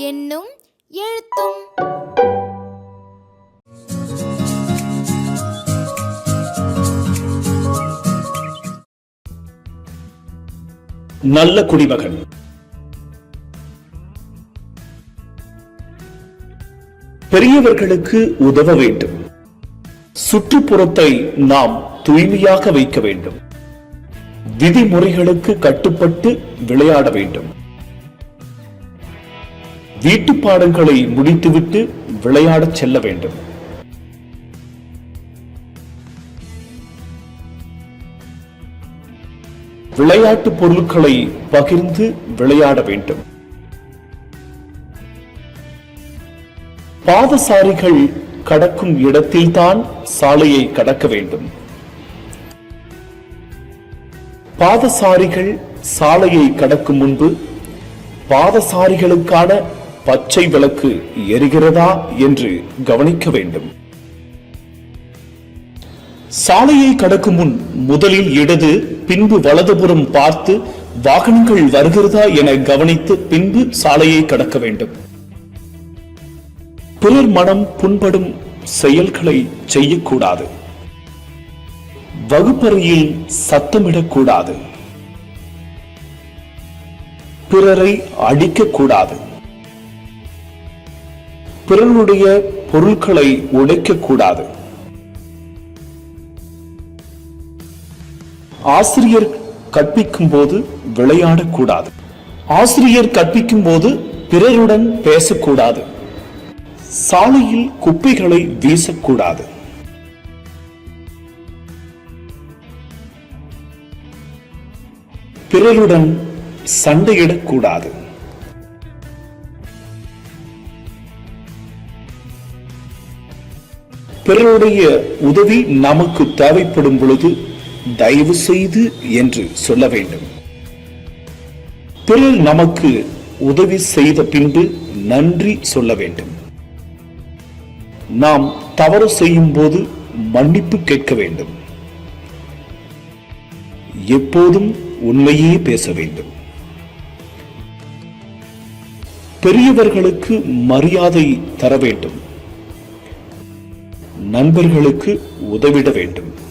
என்னும் எழுத்தும். நல்ல குடிமகன். பெரியவர்களுக்கு உதவ வேண்டும். சுற்றுப்புறத்தை நாம் தூய்மையாக வைக்க வேண்டும். விதிமுறைகளுக்கு கட்டுப்பட்டு விளையாட வேண்டும். வீட்டு பாடங்களை முடித்துவிட்டு விளையாடச் செல்ல வேண்டும். விளையாட்டு பொருட்களை பகிர்ந்து விளையாட வேண்டும். பாதசாரிகள் கடக்கும் இடத்தில்தான் சாலையை கடக்க வேண்டும். பாதசாரிகள் சாலையை கடக்கும் முன்பு பாதசாரிகளுக்கான பச்சை விளக்கு எரிகிறதா என்று கவனிக்க வேண்டும். சாலையை கடக்கும் முன் முதலில் இடது பின்பு வலதுபுறம் பார்த்து வாகனங்கள் வருகிறதா என கவனித்து பின்பு சாலையை கடக்க வேண்டும். பிறர் மனம் புண்படும் செயல்களை செய்யக்கூடாது. வகுப்பறையில் சத்தமிடக்கூடாது. பிறரை அடிக்கக்கூடாது. பிறருடைய பொருட்களை உடைக்கக்கூடாது. ஆசிரியர் கற்பிக்கும் போது விளையாடக்கூடாது. ஆசிரியர் கற்பிக்கும் போது பிறருடன் பேசக்கூடாது. சாலையில் குப்பைகளை வீசக்கூடாது. பிறருடன் சண்டையிடக்கூடாது. பிறருடைய உதவி நமக்கு தேவைப்படும் பொழுது தயவு செய்து என்று சொல்ல வேண்டும். பிறர் நமக்கு உதவி செய்த பின்பு நன்றி சொல்ல வேண்டும். நாம் தவறு செய்யும் போது மன்னிப்பு கேட்க வேண்டும். எப்போதும் உண்மையே பேச வேண்டும். பெரியவர்களுக்கு மரியாதை தர வேண்டும். நண்பர்களுக்கு உதவிட வேண்டும்.